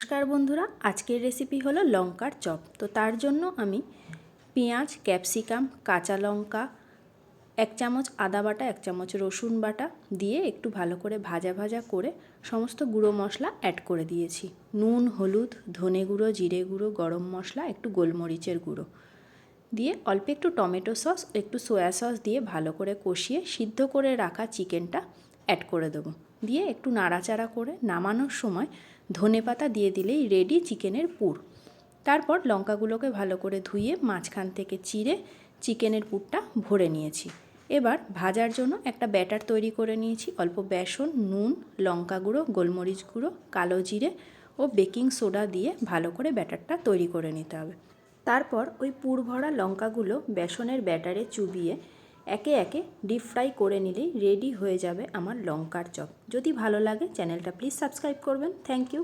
নমস্কার বন্ধুরা, আজকের রেসিপি হলো লঙ্কার চপ। তো তার জন্য আমি পেঁয়াজ ক্যাপসিকাম কাঁচা লঙ্কা, এক চামচ আদা বাটা, এক চামচ রসুন বাটা দিয়ে একটু ভালো করে ভাজা ভাজা করে সমস্ত গুঁড়ো মশলা অ্যাড করে দিয়েছি। নুন, হলুদ, ধনে গুঁড়ো, জিরে গুঁড়ো, গরম মশলা, একটু গোলমরিচের গুঁড়ো দিয়ে অল্প একটু টমেটো সস, একটু সয়া সস দিয়ে ভালো করে কষিয়ে সিদ্ধ করে রাখা চিকেনটা অ্যাড করে দেবো। দিয়ে একটু নাড়াচাড়া করে নামানোর সময় ধনে পাতা দিয়ে দিলেই রেডি চিকেনের পুর। তারপর লঙ্কাগুলোকে ভালো করে ধুয়ে মাঝখান থেকে চিড়ে চিকেনের পুরটা ভরে নিয়েছি। এবার ভাজার জন্য একটা ব্যাটার তৈরি করে নিয়েছি। অল্প বেসন, নুন, লঙ্কা গুঁড়ো, গোলমরিচ গুঁড়ো, কালো জিরে ও বেকিং সোডা দিয়ে ভালো করে ব্যাটারটা তৈরি করে নিতে হবে। তারপর ওই পুর ভরা লঙ্কাগুলো বেসনের ব্যাটারে চুবিয়ে একে একে ডিপ ফ্রাই করে নিলেই রেডি হয়ে যাবে আমার লঙ্কার চপ। যদি ভালো লাগে চ্যানেলটা প্লিজ সাবস্ক্রাইব করবেন। Thank you